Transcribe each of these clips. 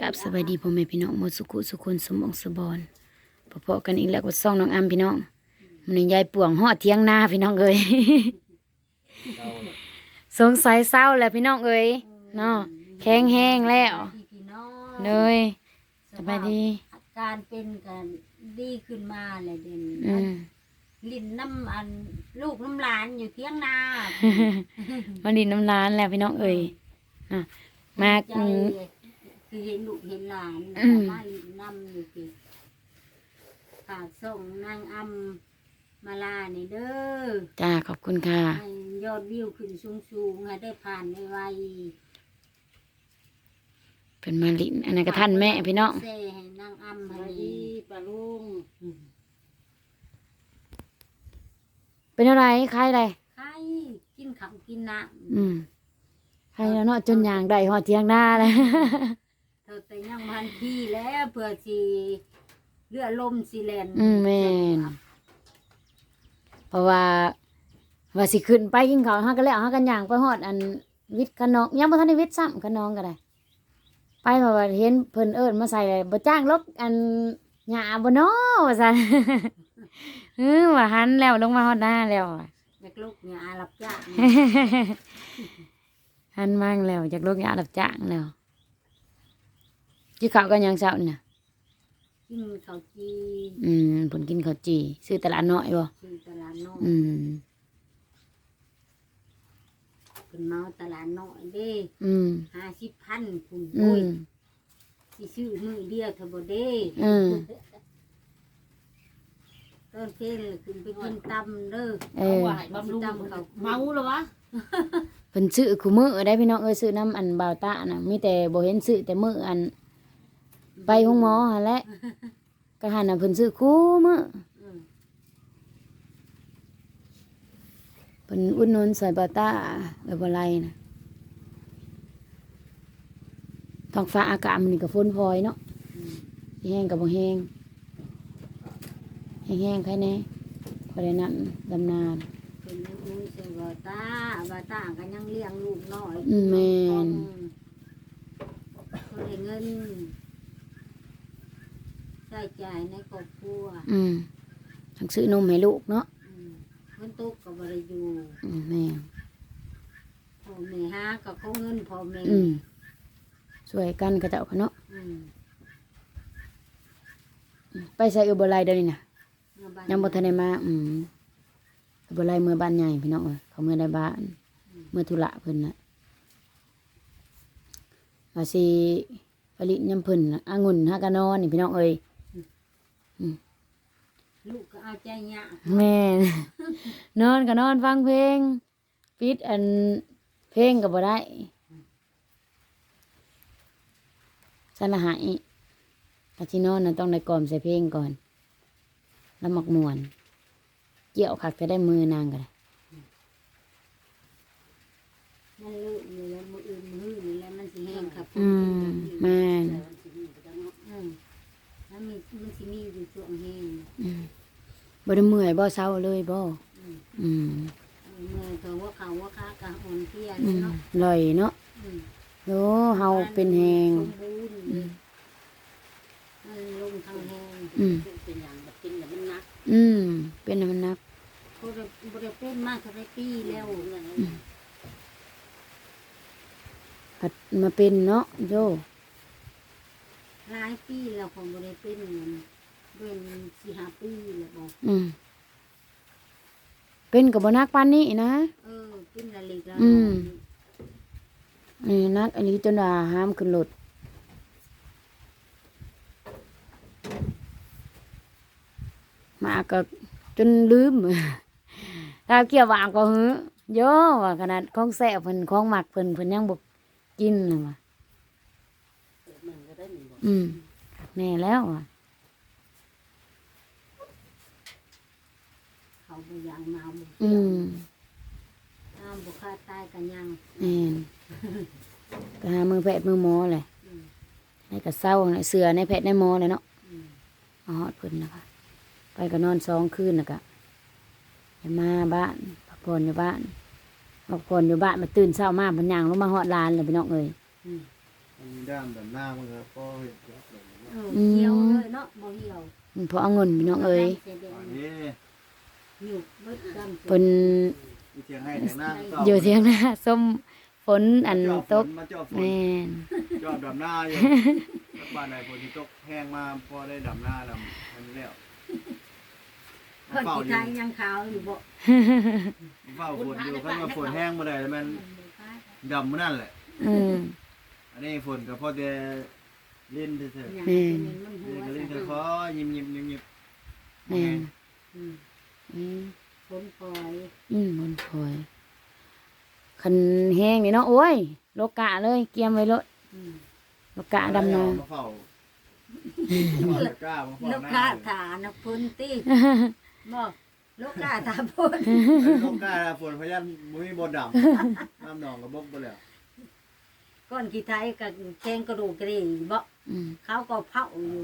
กับสวัสดีพ่อแม่พี่น้องหมดสุขุสุคนสมองสบอนพอๆกันอีกแล้วกับซ่องน้องอ้ำพี่น้องมันนี้ยายป่วงหอดเที่ยงนาพี่น้องเอ้ยสงสัยเศร้าแหล้วพี่น้องเอ้ยเนาะแข็งแห้งแล้วพี่น้องเลยสบายดีอาการเป็นกันดีขึ้นมาเลยเด่นอืมลิ้นน้ำอันลูกน้ำหลานอยู่เที่ยงนามาดินน้ำร้านแล้วพี่น้องเอ้ยอะมาใจอืม คือเห็นลูกเห็นหลานอืมมาลิ้นน้ำอยู่สิฝากส่งนางอำมาลานี่เด้อจ้าขอบคุณค่ะให้ยอดวิวขึ้นสูงๆให้ได้ผ่านไวเป็นมาลินอันนั้นก็ท่านแม่พี่น้องๆเซ่ให้นางอำให้ดีปลาลุงเป็นอะไรใครอะไรใครกินข้าวกินน้ำอืมใครแล้วเนาะจนยางได้หอดเที่ยงหน้าแล้ว เธอแต่ยังพันพี่แล้วเพื่อสิเลือดลมสิแลนอืมแม่น เพราะว่าว่าสิขึ้นไปกินข้าวเฮาก็แล้วเฮากันย่างไปฮอดอันวิทย์ขนองยังบ่ทันได้วิทย์ซ้ำขนองก็ได้ ไปเพราะว่าเห็นเพิ่นเอิ้นมาใส่เลยบ่จ้างรถอันหญ้าบ่น้อว่าซั่น เออว่าหันแล้วลงมาฮอดหน้าแล้วอะ อยากลูกเนี่ยอารับจ้าง หันมาแล้วจากรถหญ้ารับจ้างแล้ว กินข้าวกันยังเช้านี่น่ะกินข้าวจีอืมเพิ่นกินข้าวจี่ซื้อตลาดน้อยบ่คือตลาดน้อยอืมเป็นเมาตลาดน้อยเด้อืมห้าสิบพันคุณอืโอ้ยมสิซื้อมือเดียวเทบเด้อืมต้นเพลขึ้นไปกินตำเด้อเอเอาอไหวบำรุงเมาแล้ววะเพิ่นซื้อคู่มือได้พี่น้องเอ้ยซื้อน้ำอันบาวตาน่ะมีแต่บ่เห็นซื้อแต่มืออัน ไปห้องหมอหั่นแหละก็หันน่ะเพิ่นซื้อคู่มืออืมเพิ่นอุดหนุนใส่บาวตาเออบ่ไรน่ะท้องฟ้าอากาศมันนี่ก็ฝนพลอยเนาะสิแห้งก็บ่แห้งแห้งๆใครแน่พอได้น้ำดำนาเป็นอุ้ยใส่บาตาบาตาก็ยังเลี้ยงลูกน้อยอืมแม่นเขาได้เงินใช้จ่ายในครอบครัวอืมทั้งซื้อนมให้ลูกเนาะอืมเงินตกกับบริยูอืมแม่พ่อแม่หากับเขาเงินพ่อแม่อืมช่วยกันก็เจ้าเขาเนาะอืมไปใส่อุบลายเดี๋ยวนี้น่ะมาบ้านยังบ่ทันได้มาอืมบ่ไล่เมื่อบ้านใหญ่พี่น้องเอ้ยเขาเมื่อได้บ้าน เมื่อธุระเพิ่นน่ะว่าสิผลิตยำเพิ่นน่ะองุ่นฮากานอนนี่พี่น้องเอ้ย ลูกก็เอาใจยากแม่น นอนก็นอนฟังเพลงปิดอันเพลงก็บ่ได้สันละหายถ้าสินอนน่ะต้องได้กล่อมใส่เพลงก่อน แล้วมักม่วน เกี่ยวคักจะได้มือนางก็ได้มันเลิกอยู่แล้วมืออื่นมืออื่นนี่แหล้วมันสิแห้งครับอืมแม่นอืม แล้วมีมันสิมีอยู่ช่วงแห้งอืมบ่ได้เมื่อยบ่เศร้าเลยบ่อืมอืมเมื่อตัวว่าเขาว่าค้ากะอ่อนเพลียอืมเนาะลอยเนาะอืมโยเฮาเป็นแหง สมบูรณ์มันลงทางแห้งอืม เป็นอย่างแบบกินแต่มันนักอืม เป็นให้มันนัก เขาจะบริเป็นมากเขาได้ปีแล้วผัดมาเป็นเนาะโย หลายปีแล้วผมบริเป็นเงินเป็นสี่ห้าปีแล้วบอกอืม เป็นกับบ่นักปานนี้นะ เออเป็นละเล็กละอืน้ม อย นี่นักอันนี้จนว่าห้ามขึ้นรถมาก็จนลืม ถ้าเกี่ยวหวางก็หือโยว่าขนาดของแซ่บเพิ่นของหมักเพิ่นเพิ่นยังบ่กินน่ะว่ะ มันก็ได้หนึ่งบ อกอืมแน่แล้วอะเขาไปยังมาบุกอืมน้ำบุคาตายกันยังแน่นก็หามือแพทย์มือหมอเลยอืมในกระเศร้าในเสือในแพทย์ในหมอเลยเนาะอืมมาฮอดเพิ่นนะคะ ไปก็นอนสองคืนแล้วก็จะมาบ้านพักผ่อนอยู่บ้านพักผ่อนอยู่บ้านมาตื่นเช้ามาพันยางลงมาฮอดลานเลยพี่น้องเอ้ย อืมมีด้ามแบบหน้ามันก็พอเห็นครับเลยเออเหี่ยวเลยเนาะบ่เหี่ยวเพราะองุ่นพี่น้องเอ้ยเสด็จอันนี้อยู่เบิดดำเพิ่นมีเทียงให้เทียงหน้าก็อยู่เที่ยงหน้าส้มฝนอันตกมาจอบฝนแม่นจอบดำหน้าอยู่บ้านไหนฝนที่ตกแห้งมาพอได้ดำหน้าดำอันนี้แล้วเพิ่นสิทายยังขาวอยู่บ่เฝ้าฝนอยู่คันว่าฝนแห้งบ่ได้แล้วมันดำมื้อนั่นแหละอืม อันนี้ฝนก็พอแต่เล่นเฉยแม่มันๆหัวเล่นก็ซะขอยิ้มๆยิ้มๆแม่นอืมอืมฝนปล่อยอืมมันคอยคันแห้งนี่เนาะโอ้ยโลกะเลย เกียมไว้รถอืมโลกะดำนามาเฝ้ามากล้ามาเฝ้าลูกหน้าค้าถานะเพิ่นติบ่ลูกค้าถาเพิ่นลูกกล้าฝนพยันบ่มีบ่ดำน้ำหนองก็บกบ่แล้ว ก้อนขี้ไทยกับแข้งกระดูกกระดิ่งบ่อืมเขาก็เผาอยู่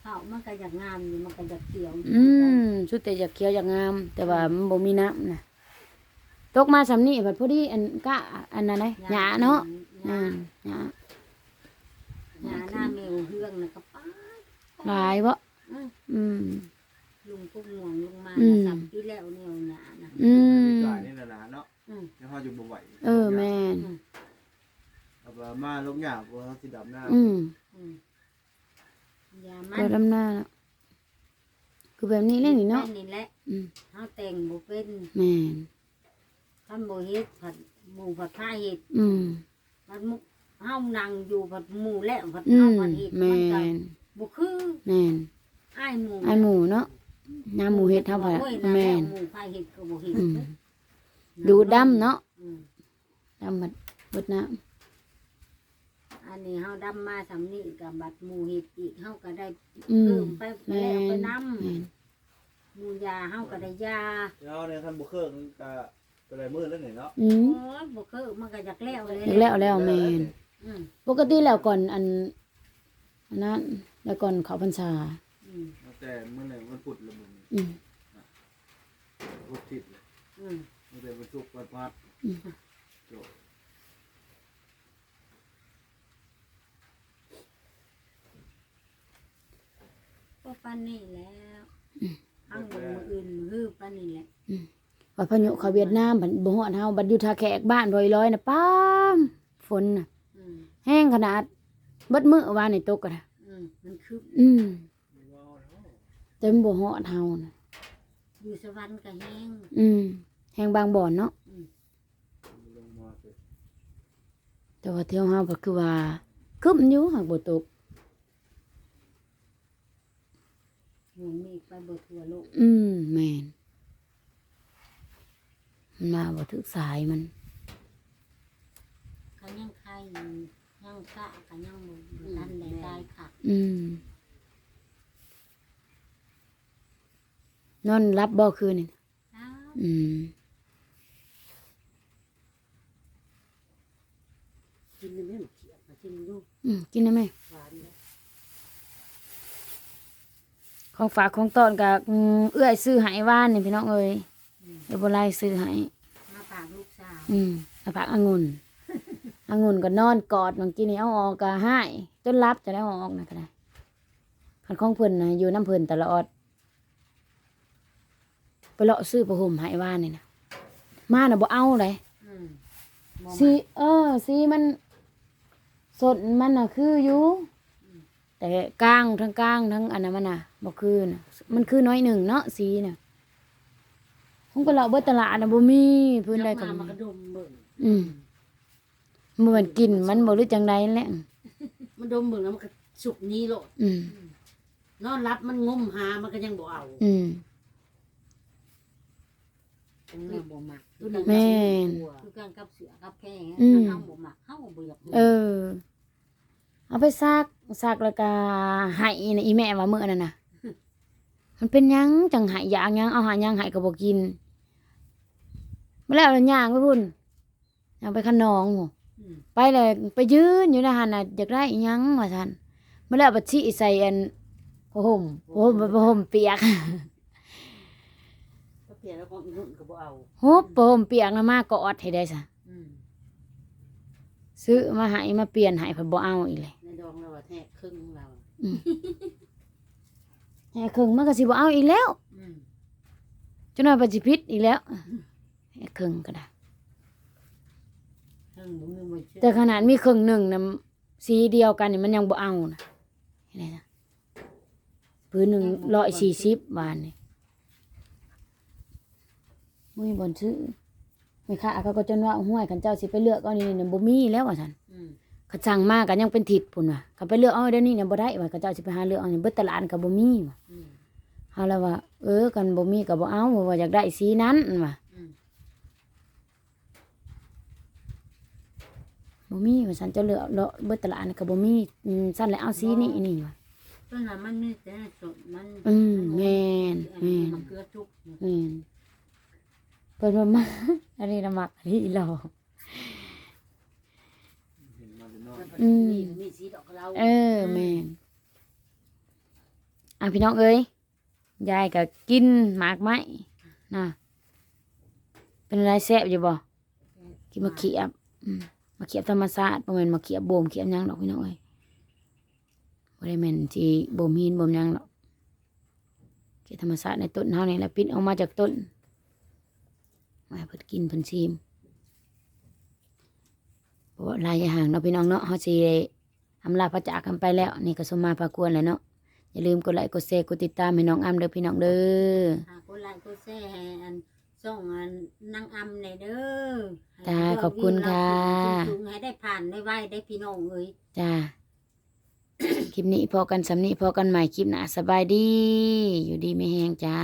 เผามันก็อยากงามอยู่มันก็อยากเขียวอยู่อืมชุดแต่อยากเขียวอยากงาม แต่ว่ามันบ่มีน้ำนะตกมาสำนี่บัดพอดีอันกะอันนั้นเลยหยาเนาะหอืญ้ามหยาหญ้าหน้าแมวเฮืองน่ะก็ป้าดหลายบ่อื้ออืม ลุงพวกห่วงลงมาอืมสับที่แล้วแนวหญ้านะอืมกายนี่แหละนะเนาะอืมแล้วเฮาอยู่บ่ไหวเออแม่น เอาว่ามาลงหยาบว่าสิดำหน้าอืมอืมยามัก็นดำหน้าแล้วคือแบบนี้เลยนี่เนาะ แม่นี่แหละอืม เฮาแต่งบ่เป็นแม่นท่านบ่เฮ็ดผัดหมู่ผัดผ้าเฮ็ดอืมผัดหมู่เฮานั่งอยู่ผัดหมู่แล้วผัดอืเฮามผัดเฮ็ดแม่มันก็นบ่คือแม่นอ้ายหมู่ไอหมูเนาะ น้ำหมูเฮ็ดเท่าไหร่โอ้ยแม่นหมู่ผ้าเฮ็ดก็บ่เฮ็ดอืมดูดำเนาะอืมดำบัดเบิดน้อันนี้เฮาดำมาสำนี้กับบัดหมู่เฮ็ดอีกเฮาก็ได้ำอืมเพิ่มไปแม่แล้วไปนนำแม่นหมู่ยาเฮาก็ได้ยาแล้วในคันบ่เครื่องก็ก็ได้มื้อแล้วนี่เนาะอืมโอ้ยบ่คือมันก็อยากแล้วเลยแล้วแล้วแม่นอืมปกติแล้วก่อนอันอันนั้นแล้วก่อนเขาพรรษา อืม แต่มื้อไหนมันปุดละมึงอืมพุดทิศเลยอืมมันเป็นวันศุกร์วันพัดอืมโจก็ปานนี้แล้วเฮาบ่มื้ออื่นมื้อปานนี้แหละว่าพายุเขาเวียดนามบัดบ่ฮอดเฮาบัดอยู่ท่าแขกบ้านร้อยๆน่ะป้ามฝนน่ะอืมแห้งขนาดเบิดมื้อวานนี่ตกก็นะอืมมันคือ อืม แต่มันบ่ฮอดเฮาน่ะอยู่สวรรค์ก็แห้งอืมแห้งบางบ่อนเนาะลงมาสิแต่ว่าเที่ยวเฮาก็คือว่าคึมอยู่หากบ่ตกหมู่มีไปบ่ทั่วโลกอืมแม่นมันมาบ่ถึกสายมันก็ยังไข่อยู่ยังกะก็ยังบ่บ่ทันได้ตายค่ะ อืม นอนรับบ่คืนนี่อ้าวอืมกินได้ไหมมันเขียดมากินดูอืมกินได้ไหมหวานเลยของฝากของตอนกับอืมเอื้อยซื้อให้ว่านนี่พี่น้องเอ้ยเดี๋ยวบ่ไล่ซื้อให้มาฝากลูกสาวอืมเอาผักองุ่นองุ่นก็นอนกอดบางทีนี่เอาออกก็ให้จนรับจะได้เอาออกนะก็ได้คันของเพิ่นนะอยู่น้ำเพิ่นตลอด ไปเลาะซื้อผ้าห่มให้ว่านนี่นะมาน่ะบ่เอาเลยอืมบ่สีเออ สีมัน สดมันน่ะคืออยู่แต่กลางทั้งกลางทั้งอันนั้นมันน่ะบ่คือน่ะมันคือน้อยหนึ่งเนาะสีน่ะคงไปเลาะเบิดตลาดน่ะบ่มีพื้นใดก็มาบ่มันมีก็ดมเบิ่งอืมมันเหมือนกินมันบ่รู้จังใดนั่นแหละมันดมเบิ่งแล้วมันก็สุกนี้โลดอืม นอนรับมันงมหามันก็ยังบ่เอา อืม ตัวนี้บ่มักแม่นคือกันกับเสือกับแพงอืม เฮาบ่มักเฮาบ่อยากเออ เอาไปซักซักแล้วก็ให้นะอีแม่ว่ามื้อนั้นน่ะ มันเป็นหยังจังให้อยากหยังเอาหาหยังให้ก็บ่กินมาแล้วแล้วย่างไปพุ่นย่างไปขนองหมู่อืมไปเลยไปยืนอยู่ในหันน่ะอยากได้อิหยังว่าซั่นมาแล้วบัดสิใส่อันผ้าห่มผ้าห่มผ้าห่มเปียกก็ไปปียกแล้วของอีนุ่นก็บ่เอาโหโปมเปียกนะมากกอดให้ได้ซะอืมซื้อมาให้มาเปลี่ยนให้เพิ่นบ่เอาอีกเลยในดองเราว่าแทกครึ่งเราแห่ครึ่งมันก็สิบ่เอาอีกแล้วอืมจนว่าปัจจิพิษอีกแล้วแห่ครึ่งก็ได้ ครึ่งบ่มีบ่เชื่อแต่ขนาดมีครึ่งหนึ่งนะสีเดียวกันนี่มันยังบ่เอานะเห็นไหมจ๊ะพื้นหนึ่งร้อยสี่สิบบาทนี่ มุ้ยบนซื้อไม่ค่ะเขาก็จนว่าห้วยขันเจ้าสิไปเลือกเอานี่เนี่ยบ่มีแล้วว่าซั่นอืมเขาสั่งมากันยังเป็นทิศพุ่นว่ะเขาไปเลือกเอาเดี๋ยวนี้เนี่ยบ่ได้ว่าเขาเจ้าสิไปหาเลือกเอานี่เบิดตลาดก็บ่มีว่ะอืมเฮาแล้วว่า เออกันบ่มีก็บ่เอาว่าอยากได้สีนั้นว่ะอืมบ่มีว่าซั่นเจ้าเลือกเลาะเบิดตลาดก็บ่มีอืมซั่นแล้วเอาสีนี้นี่ว่ะต้นน่ะมันมีแต่สดมันอืมแม่นอันแม่นี้นมันเกลือทุกแม่น เพิ่นว่ามาอันนี้ละมักอันนี้อีหลอเห็นมาเป็นนอกอืมนี่มีสีดอกเราเออแม่นอะพี่น้องเอ้ยยายก็กินหมากไม้นะเป็นอะไรแซ่บอยู่บ่กินมะเขียบอืมมะเขียบธรรมชาติบ่แม่นมะเขียบโบมเขียบหยังดอกพี่น้องเอ้ยบ่ได้แม่นสิบ่มหินบ่มหยังดอกเขียบธรรมชาติในต้นเฮานี่แหละปิดออกมาจากต้น มาให้เพิ่นกินเพิ่นชิมเพราะว่าหลายอย่างเนาะพี่น้องเนาะเฮาสิได้อำลาพระจากกันไปแล้ว นี่ก็สมมาพากวนแล้วเนาะอย่าลืมกดไลค์กดแชร์กดติดตามให้น้องอ้ำเด้อพี่น้องเด้อหากคนไลค์ก็แซ่ให้อันส่งอันนางอำในเด้อให้จ้ายดขอบคุณค่ะสูงๆให้ได้ผ่านได้ไวได้พี่น้องเอ้ยจ้าคลิปนี้พอกันสำนี้พอกันใหม่คลิปหน้าสบายดี อยู่ดีไม่แห้งจ้า